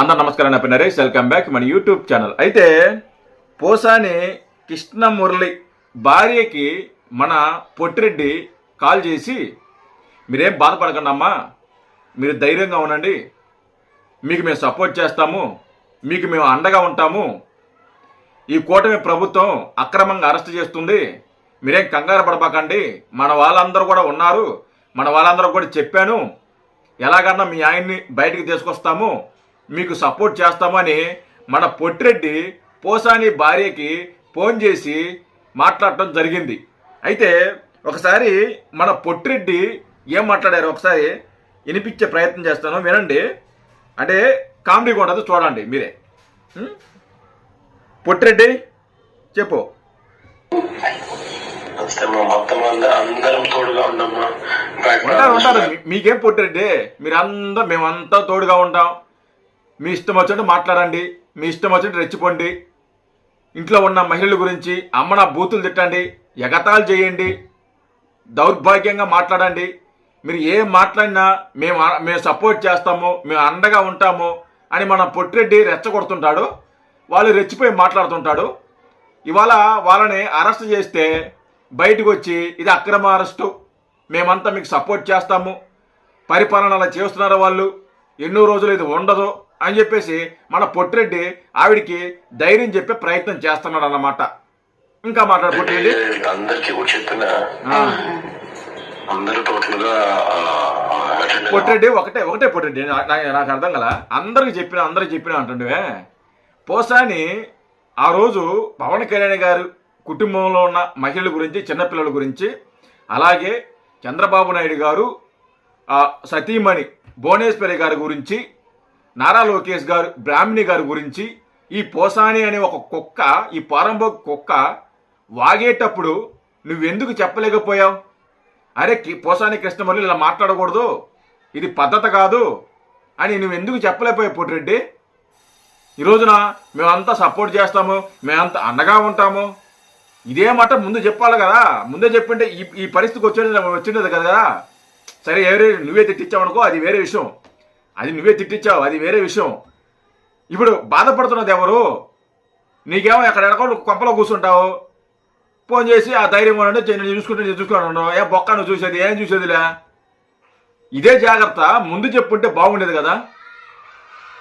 అందరు నమస్కారం నా పేరు నరేష్. వెల్కమ్ బ్యాక్ మన యూట్యూబ్ ఛానల్ అయితే పోసాని కృష్ణ మురళి భార్యకి మన పొట్టిరెడ్డి కాల్ చేసి మీరేం బాధపడకండి అమ్మా మీరు ధైర్యంగా ఉండండి. మీకు మేము సపోర్ట్ చేస్తాము. మీకు మేము అండగా ఉంటాము. ఈ కూటమి ప్రభుత్వం అక్రమంగా అరెస్ట్ చేస్తుంది. మీరేం కంగారు పడబాకండి. మన వాళ్ళందరూ కూడా ఉన్నారు. మన వాళ్ళందరూ కూడా చెప్పాను. ఎలాగన్నా మీ ఆయన్ని బయటికి తీసుకొస్తాము. మీకు సపోర్ట్ చేస్తామని మన పొట్టిరెడ్డి పోసాని భార్యకి ఫోన్ చేసి మాట్లాడటం జరిగింది. అయితే ఒకసారి మన పొట్టిరెడ్డి ఏం మాట్లాడారు? ఒకసారి వినిపించే ప్రయత్నం చేస్తాను. వినండి. అంటే కామెడీగా ఉండదు చూడండి మీరే? పొట్టిరెడ్డి చెప్పు. ఉంటారు ఉంటారు. మీకేం పొట్టిరెడ్డి? మీరు అందరూ మేమంతా తోడుగా ఉంటాం. మీ ఇష్టం వచ్చినట్టు మాట్లాడండి. మీ ఇష్టం వచ్చినట్టు రెచ్చిపోండి. ఇంట్లో ఉన్న మహిళల గురించి అమ్మన బూతులు తిట్టండి. ఎగతాలు చేయండి. దౌర్భాగ్యంగా మాట్లాడండి. మీరు ఏం మాట్లాడినా మేము మేము సపోర్ట్ చేస్తాము. మేము అండగా ఉంటాము అని మన పొట్టిరెడ్డి రెచ్చగొడుతుంటాడు. వాళ్ళు రెచ్చిపోయి మాట్లాడుతుంటాడు. ఇవాళ వాళ్ళని అరెస్ట్ చేస్తే బయటకు వచ్చి ఇది అక్రమ అరెస్టు. మేమంతా మీకు సపోర్ట్ చేస్తాము. పరిపాలన అలా చేస్తున్నారు వాళ్ళు. ఎన్నో రోజులు ఇది ఉండదు. అని చెప్పేసి మన పొట్టిరెడ్డి ఆవిడికి ధైర్యం చెప్పే ప్రయత్నం చేస్తున్నాడు అన్నమాట ఇంకా మాట్లాడు పొట్టిరెడ్డి. అందరికి కూడా చెప్పిన ఆ, అందరూ టోటల్గా ఆ, attend పొట్టిరెడ్డి ఒకటే ఒకటే పొట్టిరెడ్డి. నాకు అర్థం కదా. అందరికి చెప్పిన అందరికి చెప్పిన అంటుండే పోసాని ఆ రోజు పవన్ కళ్యాణ్ గారు కుటుంబంలో ఉన్న మహిళల గురించి చిన్నపిల్లల గురించి అలాగే చంద్రబాబు నాయుడు గారు సతీమణి భువనేశ్వరి గారి గురించి నారా లోకేష్ గారు బ్రాహ్మణి గారి గురించి ఈ పోసాని అనే ఒక కుక్క ఈ పారంభ కుక్క వాగేటప్పుడు నువ్వెందుకు చెప్పలేకపోయావు? అరే పోసాని కృష్ణమూర్తి ఇలా మాట్లాడకూడదు. ఇది పద్ధతి కాదు అని నువ్వెందుకు చెప్పలేకపోయావు పొట్టిరెడ్డి? ఈ రోజున మేమంతా సపోర్ట్ చేస్తాము మేమంతా అండగా ఉంటాము. ఇదే మాట ముందు చెప్పాలి కదా. ముందే చెప్పింటే ఈ ఈ పరిస్థితికి వచ్చే వచ్చిండదు కదా. సరే ఎవరే నువ్వే తిట్టించావనుకో అది వేరే విషయం. అది నువ్వే తిట్టించావు అది వేరే విషయం. ఇప్పుడు బాధపడుతున్నది ఎవరు? నీకేమో ఎక్కడ ఎడకో కొంపలో కూర్చుంటావు. ఫోన్ చేసి ఆ ధైర్యం ఉంటే నేను చూసుకుంటే నేను చూసుకున్నాను ఏ బొక్క నువ్వు చూసేది ఏం చూసేదిలే? ఇదే జాగ్రత్త ముందు చెప్పుంటే బాగుండేది కదా.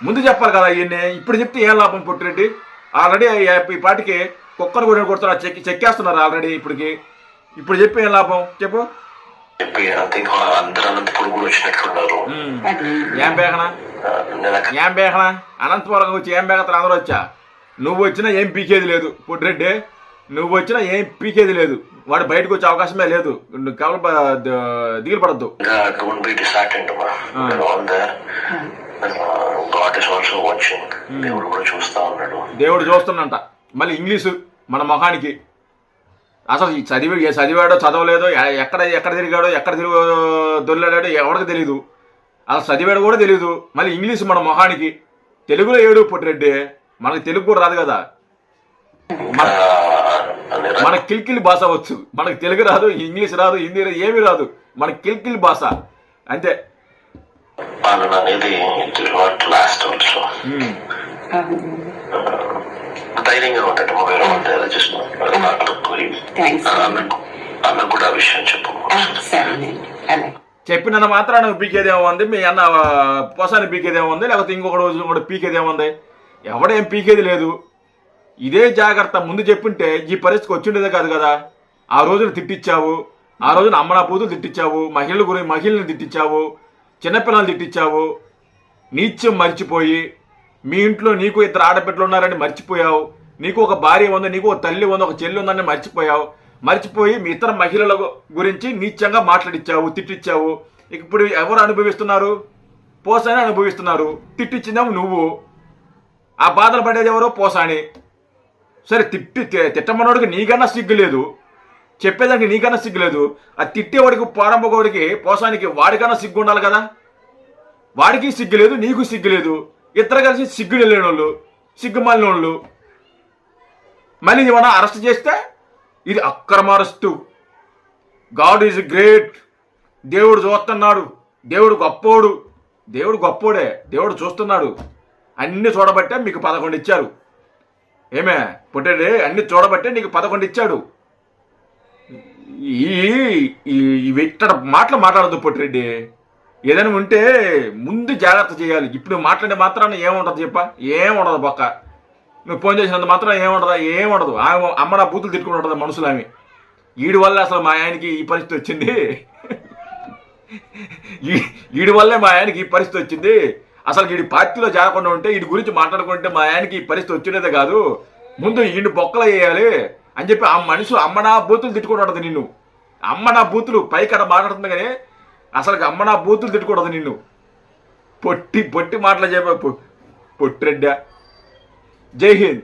ముందు చెప్పాలి కదా ఇవన్నీ ఇప్పుడు చెప్తే ఏం లాభం పుట్టిరెడ్డి? ఆల్రెడీ ఈ పాటికి కుక్కను కూడా కొడుతున్నారు చెక్ చెక్కేస్తున్నారు ఆల్రెడీ ఇప్పటికి. ఇప్పుడు చెప్పి ఏం లాభం? చెప్పు. చెప్పి అంతే అందరూ అనంతపురం కూడా వచ్చినట్లున్నారు. ఏం బేగనా అనంతపురం వచ్చి ఏం బేగతారు అందరూ వచ్చా? నువ్వు వచ్చినా ఏం పీకేది లేదు పుట్టిరెడ్డి నువ్వు వచ్చినా ఏం పీకేది లేదు. వాడు బయటకు వచ్చే అవకాశమే లేదు. నువ్వు కేవలం దిగులు పడద్దు. దేవుడు చూస్తున్నంట మళ్ళీ ఇంగ్లీషు మన మొహానికి. అసలు ఈ చదివి ఏ చదివాడో చదవలేదో ఎక్కడ ఎక్కడ తిరిగాడో ఎక్కడ తిరుగు దొరిలాడాడో ఎవరికి తెలీదు. అసలు చదివాడు కూడా తెలీదు. మళ్ళీ ఇంగ్లీష్ మన మొహానికి. తెలుగులో ఏడు పుట్టిరెడ్డి. మనకి తెలుగు కూడా రాదు కదా. మన కిల్కిల్ భాష వచ్చు. మనకి తెలుగు రాదు ఇంగ్లీష్ రాదు హిందీ రాదు ఏమీ రాదు. మన కిల్కిల్ భాష. అంతే. అనేది లాస్ట్ ధైర్యంగా ఉంటాడు వేరే ఉంటారు జస్ట్ థ్యాంక్స్ ఆమెకు ఆమెకు కూడా ఆ విషయం చెప్పు చెప్పినంత మాత్రాన పీకేదేమో ఉంది మీ అన్న పొసాని పీకేదేమో ఉంది లేకపోతే ఇంకొక రోజు కూడా పీకేదేమో ఉంది ఎవడేం పీకేది లేదు. ఇదే జాగ్రత్త ముందు చెప్పింటే ఈ పరిస్థితికి వచ్చిండేదే కాదు కదా. ఆ రోజున తిట్టించావు ఆ రోజున అమ్మనా పూతులు తిట్టించావు మహిళల గురించి మహిళల్ని తిట్టించావు చిన్నపిల్లల్ని తిట్టించావు నీత్యం మర్చిపోయి మీ ఇంట్లో నీకు ఇద్దరు ఆడబిడ్డలు ఉన్నారని మర్చిపోయావు. నీకు ఒక భార్య ఉంది నీకు ఒక తల్లి ఉంది ఒక చెల్లి ఉందని మర్చిపోయావు. మర్చిపోయి మీ ఇతర మహిళల గురించి నీచంగా మాట్లాడిచ్చావు తిట్టిచ్చావు. ఇప్పుడు ఎవరు అనుభవిస్తున్నారు? పోసాని అనుభవిస్తున్నారు. తిట్టించిందేమో నువ్వు. ఆ బాధలు పడేది ఎవరో పోసాని. సరే తిట్టి తిట్టమన్నోడికి నీకన్నా సిగ్గు లేదు. చెప్పేదానికి నీకన్నా సిగ్గు లేదు. ఆ తిట్టేవాడికి ప్రారంభకోడికి పోసానికి వాడికన్నా సిగ్గు ఉండాలి కదా? వాడికి సిగ్గు లేదు నీకు సిగ్గు లేదు. ఇద్దరు కలిసి సిగ్గు వెళ్ళేవాళ్ళు సిగ్గుమాలినోళ్ళు సిగ్గు మళ్ళీ ఏమన్నా అరెస్ట్ చేస్తే ఇది అక్రమ గాడ్ ఈజ్ గ్రేట్ దేవుడు చూస్తున్నాడు. దేవుడు గొప్పోడు. దేవుడు గొప్పోడే. దేవుడు చూస్తున్నాడు. అన్ని చూడబట్టే మీకు పదకొండు ఇచ్చారు. ఏమే? పుట్టడే అన్ని చూడబట్టే నీకు పదకొండు ఇచ్చాడు. ఈ ఈ- ఇవి మాటలు మాట్లాడదు పొట్టిరెడ్డి. ఏదైనా ఉంటే ముందు జాగ్రత్త చేయాలి. ఇప్పుడు మాట్లాడే మాత్రాన ఏముండదు చెప్ప. ఏముండదు పక్క నువ్వు ఫోన్ చేసినంత మాత్రం ఏముండదా ఏముండదు. ఆమె అమ్మ నా బూతులు తిట్టుకుని ఉంటుంది మనుషులు ఆమె. వీడి వల్ల అసలు మా ఆయనకి ఈ పరిస్థితి వచ్చింది. ఈ- వీడి వల్లే మా ఆయనకి ఈ పరిస్థితి వచ్చింది. అసలు వీడి పార్టీలో చేరకుండా ఉంటే వీడి గురించి మాట్లాడుకుంటే మా ఆయనకి ఈ పరిస్థితి వచ్చినదే కాదు. ముందు ఈయన బొక్కలు వేయాలి అని చెప్పి ఆ మనుషులు అమ్మ నా బూతులు తిట్టుకుని ఉంటుంది నిన్ను. అమ్మ నా బూతులు పైకడ మాట్లాడుతుంది కానీ అసలు అమ్మ నా బూతులు తిట్టుకూడదు నిన్ను. పొట్టి పొట్టి మాటలు చెప్ప పొట్టిరెడ్డా. జై హింద్.